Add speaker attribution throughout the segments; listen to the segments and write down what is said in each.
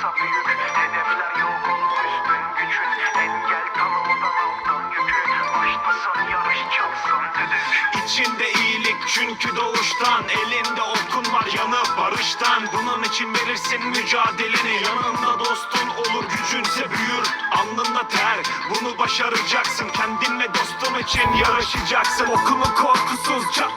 Speaker 1: piyasa büyük Hedefler yok olmuş dün gücün Engel tanımadan aldan yükü Başlasan yarış çalsan düdük İçinde iyilik çünkü doğuştan Elinde okun var yanı barıştan. Bunun için verirsin mücadeleni. Yanında dostun olur gücünse büyür Alnında ter. Bunu başaracaksın Kendinle dostun için yarışacaksın. Okunu korkusuzca?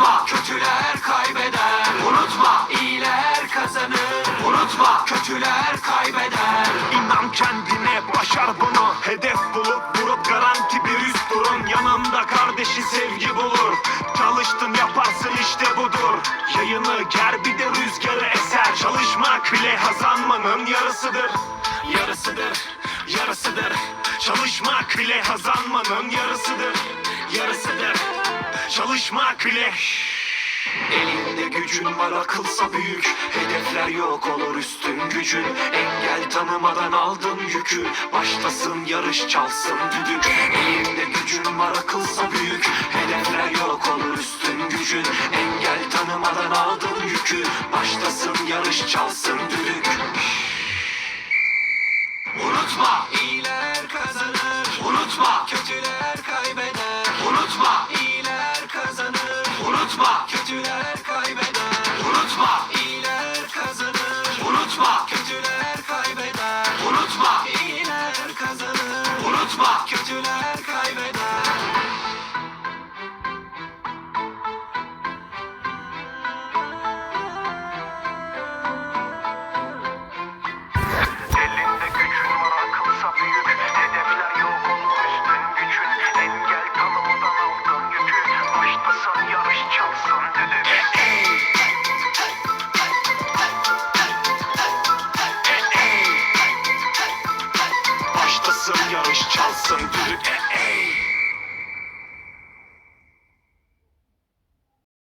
Speaker 1: Unutma kötüler kaybeder. Unutma iyiler kazanır. Unutma kötüler kaybeder. İnan kendine başar bunu. Hedef bulup vurup garanti bir üst durun. Yanında kardeşi sevgi bulur. Çalıştın yaparsın işte budur. Yayını ger bir de rüzgarı eser. Çalışmak bile kazanmanın yarısıdır. Yarısıdır, yarısıdır. Çalışmak bile kazanmanın yarısıdır. Yarısıdır Çalışmak bile Elinde gücün var akılsa büyük. Hedefler yok olur üstün gücün. Engel tanımadan aldın yükü. Başlasın yarış çalsın düdük. Elinde gücün var akılsa büyük. Hedefler yok olur üstün gücün. Engel tanımadan aldın yükü. Başlasın yarış çalsın düdük. Unutma. İyiler kazanır. Unutma. Kötüler kaybeder. Unutma Unutma. Kötüler kaybeder. Unutma. İyiler kazanır. Unutma. Kötüler kaybeder. Unutma. İyiler kazanır. Unutma. Kötüler kaybeder. Elinde gücün var akılsa büyük çalsın düdük e, ey.